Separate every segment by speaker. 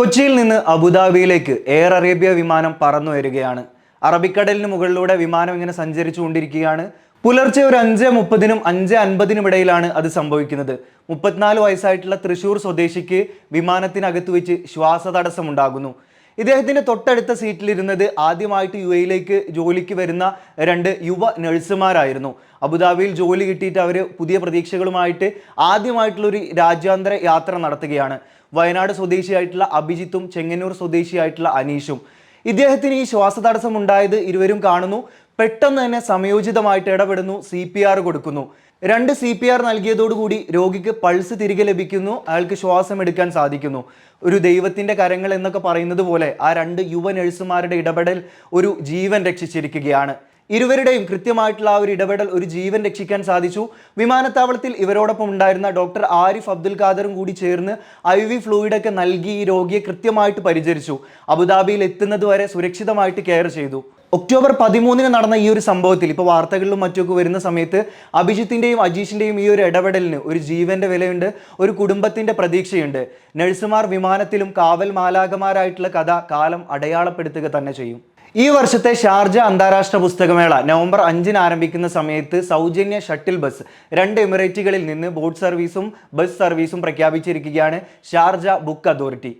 Speaker 1: കൊച്ചിയിൽ നിന്ന് അബുദാബിയിലേക്ക് air Arabia വിമാനം പറന്നു വരികയാണ്. അറബിക്കടലിന് മുകളിലൂടെ വിമാനം ഇങ്ങനെ സഞ്ചരിച്ചുകൊണ്ടിരിക്കുകയാണ്. പുലർച്ചെ ഒരു അഞ്ച് മുപ്പതിനും അഞ്ച് അൻപതിനും ഇടയിലാണ് അത് സംഭവിക്കുന്നത്. മുപ്പത്തിനാല് വയസ്സായിട്ടുള്ള തൃശൂർ സ്വദേശിക്ക് വിമാനത്തിനകത്ത് വെച്ച് ശ്വാസതടസ്സം ഉണ്ടാകുന്നു ഇദ്ദേഹത്തിന്റെ തൊട്ടടുത്ത സീറ്റിലിരുന്നത് ആദ്യമായിട്ട് യു എയിലേക്ക് ജോലിക്ക് വരുന്ന രണ്ട് യുവ നഴ്സുമാരായിരുന്നു. അബുദാബിയിൽ ജോലി കിട്ടിയിട്ട് അവർ പുതിയ പ്രതീക്ഷകളുമായിട്ട് ആദ്യമായിട്ടുള്ളൊരു രാജ്യാന്തര യാത്ര നടത്തുകയാണ്. വയനാട് സ്വദേശിയായിട്ടുള്ള അഭിജിത്തും ചെങ്ങന്നൂർ സ്വദേശിയായിട്ടുള്ള അനീഷും. ഇദ്ദേഹത്തിന് ഈ ശ്വാസതടസ്സം ഉണ്ടായത് ഇരുവരും കാണുന്നു. പെട്ടെന്ന് തന്നെ സമയോചിതമായിട്ട് ഇടപെടുന്നു സി പി ആർ കൊടുക്കുന്നു. രണ്ട് സി പി ആർ നൽകിയതോടുകൂടി രോഗിക്ക് പൾസ് തിരികെ ലഭിക്കുന്നു അയാൾക്ക് ശ്വാസം എടുക്കാൻ സാധിക്കുന്നു. ഒരു ദൈവത്തിന്റെ കരങ്ങൾ എന്നൊക്കെ പറയുന്നത് പോലെ ആ രണ്ട് യുവ നഴ്സുമാരുടെ ഇടപെടൽ ഒരു ജീവൻ രക്ഷിച്ചിരിക്കുകയാണ്. ഇരുവരുടെയും കൃത്യമായിട്ടുള്ള ആ ഒരു ഇടപെടൽ ഒരു ജീവൻ രക്ഷിക്കാൻ സാധിച്ചു. വിമാനത്താവളത്തിൽ ഇവരോടൊപ്പം ഉണ്ടായിരുന്ന ഡോക്ടർ ആരിഫ് അബ്ദുൽ ഖാദറും കൂടി ചേർന്ന് ഐ വി ഫ്ലൂയിഡൊക്കെ നൽകി ഈ രോഗിയെ കൃത്യമായിട്ട് പരിചരിച്ചു. അബുദാബിയിൽ എത്തുന്നത് വരെ സുരക്ഷിതമായിട്ട് കെയർ ചെയ്തു. ഒക്ടോബർ പതിമൂന്നിന് നടന്ന ഈ ഒരു സംഭവത്തിൽ ഇപ്പോൾ വാർത്തകളിലും മറ്റുമൊക്കെ വരുന്ന സമയത്ത് അഭിജിത്തിന്റെയും അജീഷിന്റെയും ഈ ഒരു ഇടപെടലിന് ഒരു ജീവന്റെ വിലയുണ്ട് ഒരു കുടുംബത്തിന്റെ പ്രതീക്ഷയുണ്ട്. നഴ്സുമാർ വിമാനത്തിലും കാവൽ മാലാകമാരായിട്ടുള്ള കഥ കാലം അടയാളപ്പെടുത്തുക തന്നെ ചെയ്യും. ഈ വർഷത്തെ ഷാർജ അന്താരാഷ്ട്ര പുസ്തകമേള നവംബർ അഞ്ചിന് ആരംഭിക്കുന്ന സമയത്ത് സൗജന്യ ഷട്ടിൽ ബസ് രണ്ട് എമിറേറ്റുകളിൽ നിന്ന് ബോട്ട് സർവീസും ബസ് സർവീസും പ്രഖ്യാപിച്ചിരിക്കുകയാണ് Sharjah book authority.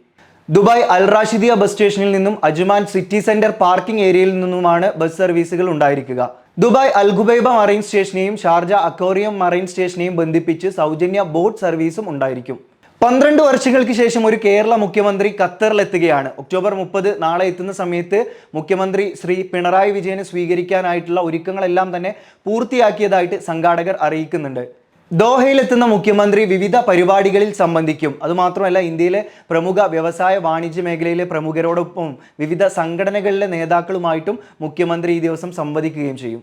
Speaker 1: Dubai Al Rashidiya bus സ്റ്റേഷനിൽ നിന്നും അജ്മാൻ സിറ്റി സെന്റർ പാർക്കിംഗ് ഏരിയയിൽ നിന്നുമാണ് ബസ് സർവീസുകൾ ഉണ്ടായിരിക്കുക. ദുബായ് അൽ ഗുബൈബ മറൈൻ സ്റ്റേഷനെയും ഷാർജ അക്കോറിയം മറൈൻ സ്റ്റേഷനെയും ബന്ധിപ്പിച്ച് സൗജന്യ ബോട്ട് സർവീസും ഉണ്ടായിരിക്കും. പന്ത്രണ്ട് വർഷങ്ങൾക്ക് ശേഷം ഒരു കേരള മുഖ്യമന്ത്രി ഖത്തറിലെത്തുകയാണ്. ഒക്ടോബർ മുപ്പത് നാളെ എത്തുന്ന സമയത്ത് മുഖ്യമന്ത്രി ശ്രീ പിണറായി വിജയനെ സ്വീകരിക്കാനായിട്ടുള്ള ഒരുക്കങ്ങളെല്ലാം തന്നെ പൂർത്തിയാക്കിയതായിട്ട് സംഘാടകർ അറിയിക്കുന്നുണ്ട്. ദോഹയിലെത്തുന്ന മുഖ്യമന്ത്രി വിവിധ പരിപാടികളിൽ സംബന്ധിക്കും. അതുമാത്രമല്ല ഇന്ത്യയിലെ പ്രമുഖ വ്യവസായ വാണിജ്യ മേഖലയിലെ പ്രമുഖരോടൊപ്പം വിവിധ സംഘടനകളിലെ നേതാക്കളുമായിട്ടും മുഖ്യമന്ത്രി ഈ ദിവസം സംവദിക്കുകയും ചെയ്യും.